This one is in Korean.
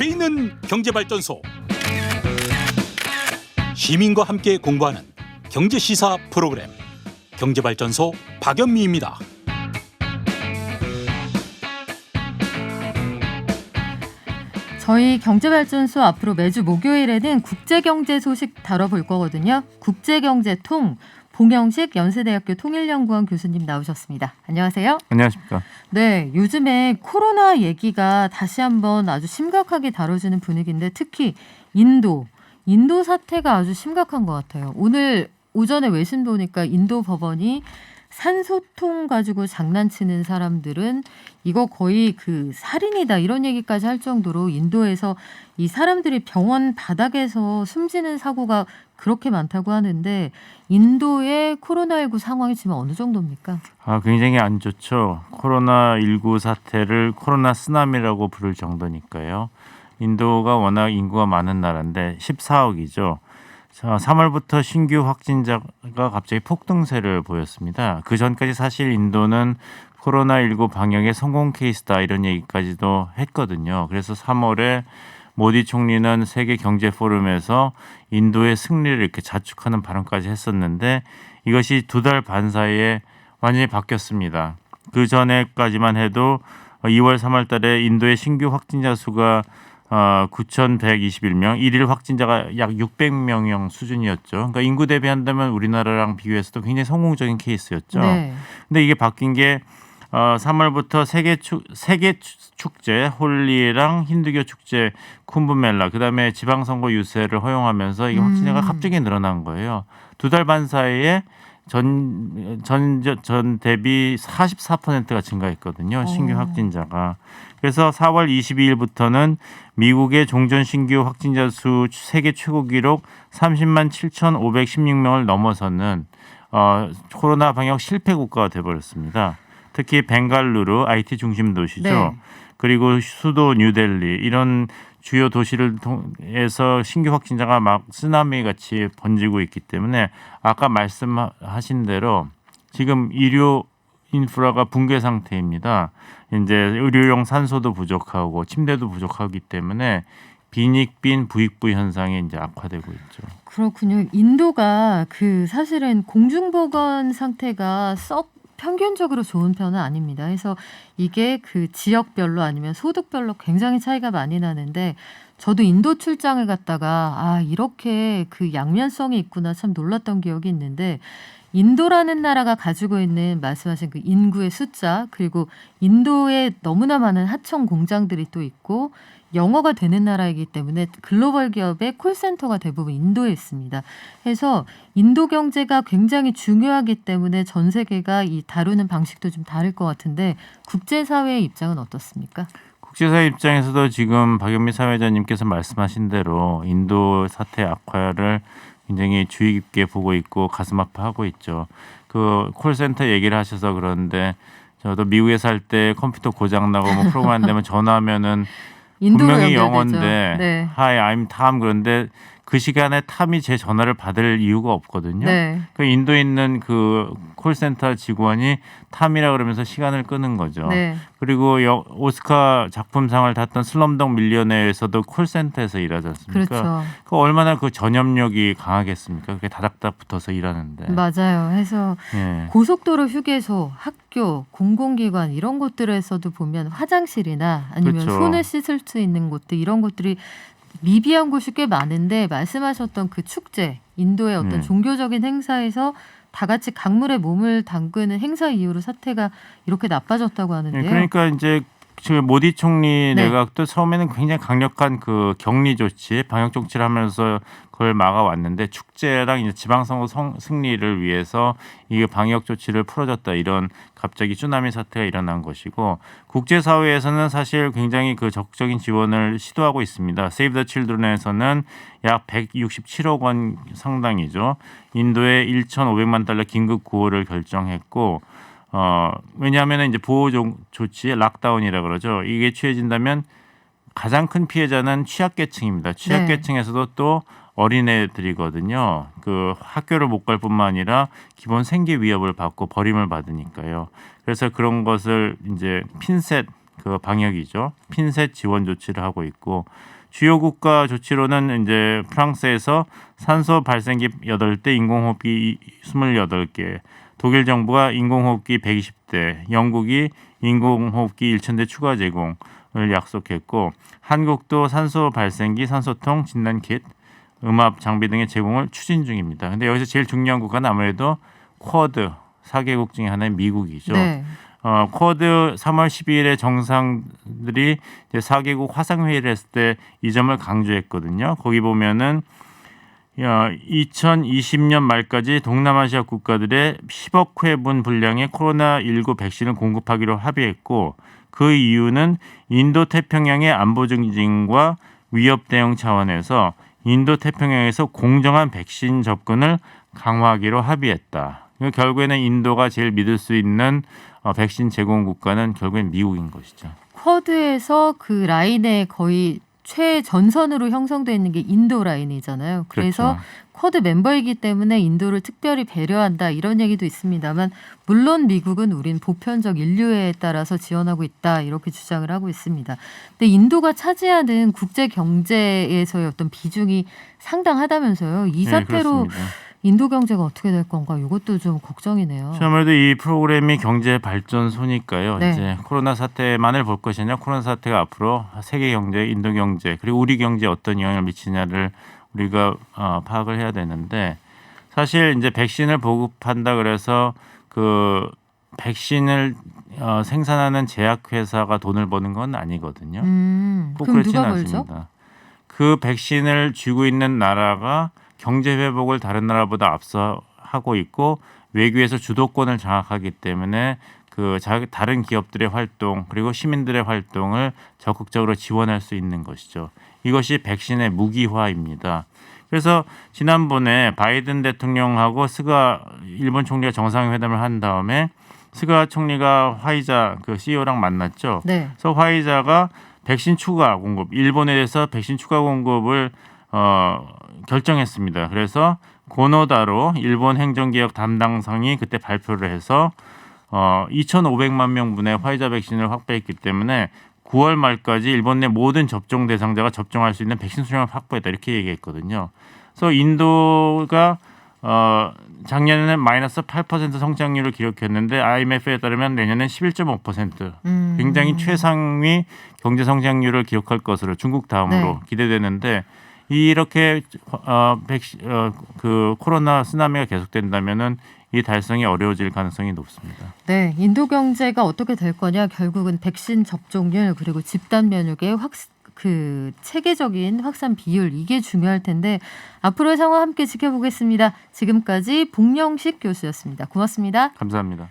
앞에 있는 경제발전소 시민과 함께 공부하는 경제시사 프로그램 경제발전소 박연미입니다. 저희 경제발전소 앞으로 매주 목요일에는 국제경제 소식 다뤄볼 거거든요. 국제경제통 봉영식 연세대학교 통일연구원 교수님 나오셨습니다. 안녕하세요. 안녕하십니까. 네, 요즘에 코로나 얘기가 다시 한번 아주 심각하게 다뤄지는 분위기인데 특히 인도, 인도 사태가 아주 심각한 것 같아요. 오늘 오전에 외신 보니까 인도 법원이 산소통 가지고 장난치는 사람들은 이거 거의 그 살인이다 이런 얘기까지 할 정도로 인도에서 이 사람들이 병원 바닥에서 숨지는 사고가 그렇게 많다고 하는데 인도의 코로나19 상황이 지금 어느 정도입니까? 아, 굉장히 안 좋죠. 코로나19 사태를 코로나 쓰나미라고 부를 정도니까요. 인도가 워낙 인구가 많은 나라인데 14억이죠. 자, 3월부터 신규 확진자가 갑자기 폭등세를 보였습니다. 그 전까지 사실 인도는 코로나19 방역의 성공 케이스다 이런 얘기까지도 했거든요. 그래서 3월에 모디 총리는 세계 경제 포럼에서 인도의 승리를 이렇게 자축하는 발언까지 했었는데 이것이 두 달 반 사이에 완전히 바뀌었습니다. 그 전에까지만 해도 2월 3월 달에 인도의 신규 확진자 수가 어, 9,121명, 일일 확진자가 약 600명형 수준이었죠. 그러니까 인구 대비한다면 우리나라랑 비교해서도 굉장히 성공적인 케이스였죠. 네. 근데 이게 바뀐 게 어, 3월부터 세계 축 세계 축제 홀리랑 힌두교 축제 쿰브멜라 그다음에 지방선거 유세를 허용하면서 이게 확진자가 음. 갑자기 늘어난 거예요. 두 달 반 사이에 전, 전, 전 대비 44%가 증가했거든요. 신규 어. 확진자가. 그래서 4월 22일부터는 미국의 종전 신규 확진자 수 세계 최고 기록 30만 7,516명을 넘어서는 어, 코로나 방역 실패 국가가 돼버렸습니다. 특히 벵갈루루 IT 중심 도시죠. 네. 그리고 수도 뉴델리 이런 주요 도시를 통해서 신규 확진자가 막 쓰나미 같이 번지고 있기 때문에 아까 말씀하신 대로 지금医療 인프라가 붕괴 상태입니다. 이제 의료용 산소도 부족하고 침대도 부족하기 때문에 빈익빈 부익부 현상이 이제 악화되고 있죠. 그렇군요. 인도가 그 사실은 공중보건 상태가 썩 평균적으로 좋은 편은 아닙니다. 그래서 이게 그 지역별로 아니면 소득별로 굉장히 차이가 많이 나는데 저도 인도 출장을 갔다가 아 이렇게 그 양면성이 있구나 참 놀랐던 기억이 있는데 인도라는 나라가 가지고 있는 말씀하신 그 인구의 숫자 그리고 인도에 너무나 많은 하청 공장들이 또 있고 영어가 되는 나라이기 때문에 글로벌 기업의 콜센터가 대부분 인도에 있습니다. 해서 인도 경제가 굉장히 중요하기 때문에 전 세계가 이 다루는 방식도 좀 다를 것 같은데 국제사회의 입장은 어떻습니까? 국제사회 입장에서도 지금 박연미 사회자님께서 말씀하신 대로 인도 사태 악화를 굉장히 주의 깊게 보고 있고 가슴 아파하고 있죠. 그 콜센터 얘기를 하셔서 그런데 저도 미국에 살 때 컴퓨터 고장 나고 뭐 프로그램 안 되면 전화하면은 분명히. 영어인데 네. Hi, I'm Tom 그런데 그 시간에 탐이 제 전화를 받을 이유가 없거든요. 네. 그 인도에 있는 그 콜센터 직원이 탐이라 그러면서 시간을 끄는 거죠. 네. 그리고 여, 오스카 작품상을 탔던 슬럼덕 밀리언에서도 콜센터에서 일하지 않습니까? 그렇죠. 그 얼마나 그 전염력이 강하겠습니까? 그게 다닥다닥 붙어서 일하는데. 맞아요. 해서 예. 고속도로 휴게소, 학교, 공공기관 이런 곳들에서도 보면 화장실이나 아니면 그렇죠. 손을 씻을 수 있는 곳들 이런 곳들이 미비한 곳이 꽤 많은데 말씀하셨던 그 축제, 인도의 어떤 네. 종교적인 행사에서 다 같이 강물에 몸을 담그는 행사 이후로 사태가 이렇게 나빠졌다고 예, 하는데요. 그러니까 이제 지금 모디 총리 네. 내각도 처음에는 굉장히 강력한 그 격리 조치, 방역 조치를 하면서 그걸 막아왔는데 축제랑 이제 지방선거 성, 승리를 위해서 이게 방역 조치를 풀어줬다 이런 갑자기 쓰나미 사태가 일어난 것이고 국제사회에서는 사실 굉장히 그 적극적인 지원을 시도하고 있습니다. 세이브 더 칠드런에서는 약 167억 원 상당이죠. 인도에 1,500만 달러 긴급 구호를 결정했고 어 왜냐하면 이제 보호 조- 조치 락다운이라 그러죠. 이게 취해진다면 가장 큰 피해자는 취약계층입니다. 취약계층에서도 또 어린애들이거든요. 그 학교를 못 갈 뿐만 아니라 기본 생계 위협을 받고 버림을 받으니까요. 그래서 그런 것을 이제 핀셋 그 방역이죠. 핀셋 지원 조치를 하고 있고 주요 국가 조치로는 이제 프랑스에서 산소 발생기 8대, 인공호흡기 28개, 독일 정부가 인공호흡기 120대, 영국이 인공호흡기 1,000대 추가 제공을 약속했고 한국도 산소 발생기, 산소통, 진단킷, 음압 장비 등의 제공을 추진 중입니다. 근데 여기서 제일 중요한 국가는 아무래도 쿼드 4개국 중에 하나인 미국이죠. 네. 어, 쿼드 3월 12일에 정상들이 이제 4개국 화상 회의를 했을 때 이 점을 강조했거든요. 거기 보면은 야, 2020년 말까지 동남아시아 국가들의 10억 회분 분량의 코로나19 백신을 공급하기로 합의했고 그 이유는 인도 태평양의 안보 증진과 위협 대응 차원에서 인도 태평양에서 공정한 백신 접근을 강화하기로 합의했다. 그러니까 결국에는 인도가 제일 믿을 수 있는 어, 백신 제공 국가는 결국엔 미국인 것이죠. 쿼드에서 그 라인에 거의 최전선으로 형성되어 있는 게 인도 라인이잖아요. 그래서 그렇죠. 쿼드 멤버이기 때문에 인도를 특별히 배려한다 이런 얘기도 있습니다만 물론 미국은 우린 보편적 인류에 따라서 지원하고 있다 이렇게 주장을 하고 있습니다. 근데 인도가 차지하는 국제 경제에서의 어떤 비중이 상당하다면서요. 이 네, 사태로 그렇습니다. 인도 경제가 어떻게 될 건가 이것도 좀 걱정이네요. 아무래도 이 프로그램이 경제 발전소니까요. 네. 이제 코로나 사태만을 볼 것이냐, 코로나 사태가 앞으로 세계 경제, 인도 경제 그리고 우리 경제에 어떤 영향을 미치냐를 우리가 어, 파악을 해야 되는데 사실 이제 백신을 보급한다 그래서 그 백신을 어, 생산하는 제약 회사가 돈을 버는 건 아니거든요. 음, 꼭 그럼 그렇지는 누가 벌죠? 않습니다. 그 백신을 쥐고 있는 나라가 경제 회복을 다른 나라보다 앞서 하고 있고 외교에서 주도권을 장악하기 때문에 그 자- 다른 기업들의 활동 그리고 시민들의 활동을 적극적으로 지원할 수 있는 것이죠. 이것이 백신의 무기화입니다. 그래서 지난번에 바이든 대통령하고 스가 일본 총리가 정상회담을 한 다음에 스가 총리가 화이자 그 CEO랑 만났죠. 네. 그래서 화이자가 백신 추가 공급, 일본에 대해서 백신 추가 공급을 어, 결정했습니다. 그래서 고노다로 일본 행정개혁 담당상이 그때 발표를 해서 어, 2,500만 명분의 화이자 백신을 확보했기 때문에 9월 말까지 일본 내 모든 접종 대상자가 접종할 수 있는 백신 수량을 확보했다 이렇게 얘기했거든요. 그래서 인도가 어, 작년에는 마이너스 8% 성장률을 기록했는데 IMF에 따르면 내년엔 11.5% 음. 굉장히 최상위 경제 성장률을 기록할 것으로 중국 다음으로 네. 기대되는데 이렇게 어, 백시, 어, 그 코로나 쓰나미가 계속된다면은 이 달성이 어려워질 가능성이 높습니다. 네, 인도 경제가 어떻게 될 거냐 결국은 백신 접종률 그리고 집단 면역의 확 그 체계적인 확산 비율 이게 중요할 텐데 앞으로의 상황 함께 지켜보겠습니다. 지금까지 복영식 교수였습니다. 고맙습니다. 감사합니다.